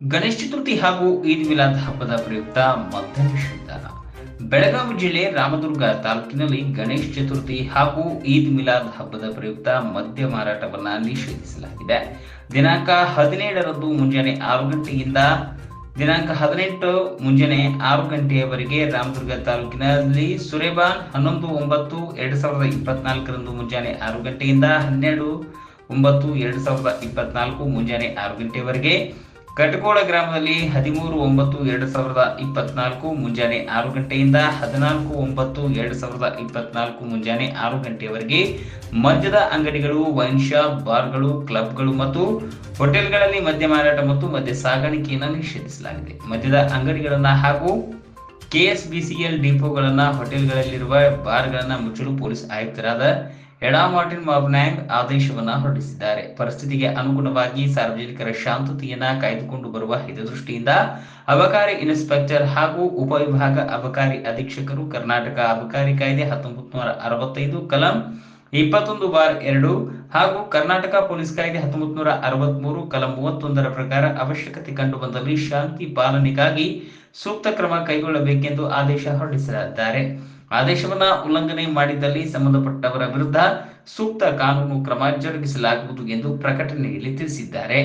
ಗಣೇಶ ಚತುರ್ಥಿ ಹಾಗೂ ಈದ್ ಮಿಲಾದ್ ಹಬ್ಬದ ಪ್ರಯುಕ್ತ ಮದ್ಯ ನಿಷೇಧ ಬೆಳಗಾವಿ ಜಿಲ್ಲೆ ರಾಮದುರ್ಗ ತಾಲೂಕಿನಲ್ಲಿ ಗಣೇಶ ಚತುರ್ಥಿ ಹಾಗೂ ಈದ್ ಮಿಲಾದ್ ಹಬ್ಬದ ಪ್ರಯುಕ್ತ ಮದ್ಯ ಮಾರಾಟವನ್ನು ನಿಷೇಧಿಸಲಾಗಿದೆ. ದಿನಾಂಕ ಹದಿನೇಳರಂದು ಮುಂಜಾನೆ ಆರು ಗಂಟೆಯಿಂದ ದಿನಾಂಕ ಹದಿನೆಂಟು ಮುಂಜಾನೆ ಆರು ಗಂಟೆಯವರೆಗೆ ರಾಮದುರ್ಗ ತಾಲೂಕಿನಲ್ಲಿ ಸುರೇಬಾನ್ ಹನ್ನೊಂದು ಒಂಬತ್ತು ಎರಡು ಸಾವಿರದ ಇಪ್ಪತ್ನಾಲ್ಕರಂದು ಮುಂಜಾನೆ ಆರು ಗಂಟೆಯಿಂದ ಹನ್ನೆರಡು ಒಂಬತ್ತು ಎರಡು ಸಾವಿರದ ಇಪ್ಪತ್ನಾಲ್ಕು ಮುಂಜಾನೆ ಆರು ಗಂಟೆಯವರೆಗೆ ಕಟಕೋಳ ಗ್ರಾಮದಲ್ಲಿ ಹದಿಮೂರು, ಒಂಬತ್ತು, ಎರಡು ಸಾವಿರದ ಇಪ್ಪತ್ನಾಲ್ಕು ಮುಂಜಾನೆ ಆರು ಗಂಟೆಯಿಂದ ಹದಿನಾಲ್ಕು, ಒಂಬತ್ತು, ಎರಡು ಸಾವಿರದ ಇಪ್ಪತ್ನಾಲ್ಕು ಮುಂಜಾನೆ ಆರು ಗಂಟೆಯವರೆಗೆ ಮದ್ಯದ ಅಂಗಡಿಗಳು, ವೈನ್ ಶಾಪ್, ಬಾರ್ಗಳು, ಕ್ಲಬ್ಗಳು ಮತ್ತು ಹೋಟೆಲ್ಗಳಲ್ಲಿ ಮದ್ಯ ಮಾರಾಟ ಮತ್ತು ಮದ್ಯ ಸಾಗಾಣಿಕೆಯನ್ನು ನಿಷೇಧಿಸಲಾಗಿದೆ. ಮದ್ಯದ ಅಂಗಡಿಗಳನ್ನು ಹಾಗೂ ಕೆಎಸ್ಬಿಸಿಎಲ್ ಡಿಪೋಗಳನ್ನ, ಹೋಟೆಲ್ಗಳಲ್ಲಿರುವ ಬಾರ್ಗಳನ್ನ ಮುಚ್ಚಲು ಪೊಲೀಸ್ ಆಯುಕ್ತರಾದ ಎಡಾ ಮಾರ್ಟಿನ್ ಮಾಬ್ನ್ಯಾಂಗ್ ಆದೇಶವನ್ನ ಹೊರಡಿಸಿದ್ದಾರೆ. ಪರಿಸ್ಥಿತಿಗೆ ಅನುಗುಣವಾಗಿ ಸಾರ್ವಜನಿಕರ ಶಾಂತತೆಯನ್ನ ಕಾಯ್ದುಕೊಂಡು ಬರುವ ಹಿತದೃಷ್ಟಿಯಿಂದ ಅಬಕಾರಿ ಇನ್ಸ್ಪೆಕ್ಟರ್ ಹಾಗೂ ಉಪವಿಭಾಗ ಅಬಕಾರಿ ಅಧೀಕ್ಷಕರು ಕರ್ನಾಟಕ ಅಬಕಾರಿ ಕಾಯ್ದೆ ಹತ್ತೊಂಬತ್ತು ನೂರ ಅರವತ್ತೈದು, ಕಲಂ ಇಪ್ಪತ್ತೊಂದು ಬಾರ್ ಎರಡು ಹಾಗೂ ಕರ್ನಾಟಕ ಪೊಲೀಸ್ ಕಾಯ್ದೆ ಹತ್ತೊಂಬತ್ತು ನೂರ ಅರವತ್ಮೂರು, ಕಲಂ ಮೂವತ್ತೊಂದರ ಪ್ರಕಾರ ಅವಶ್ಯಕತೆ ಕಂಡು ಬಂದಲ್ಲಿ ಶಾಂತಿ ಪಾಲನೆಗಾಗಿ ಸೂಕ್ತ ಕ್ರಮ ಕೈಗೊಳ್ಳಬೇಕೆಂದು ಆದೇಶ ಹೊರಡಿಸಲಿದ್ದಾರೆ ಆದೇಶವನ್ನ ಉಲ್ಲಂಘನೆ ಮಾಡಿದಲ್ಲಿ ಸಂಬಂಧಪಟ್ಟವರ ವಿರುದ್ಧ ಸೂಕ್ತ ಕಾನೂನು ಕ್ರಮ ಜರುಗಿಸಲಾಗುವುದು ಎಂದು ಪ್ರಕಟಣೆಯಲ್ಲಿ ತಿಳಿಸಿದ್ದಾರೆ.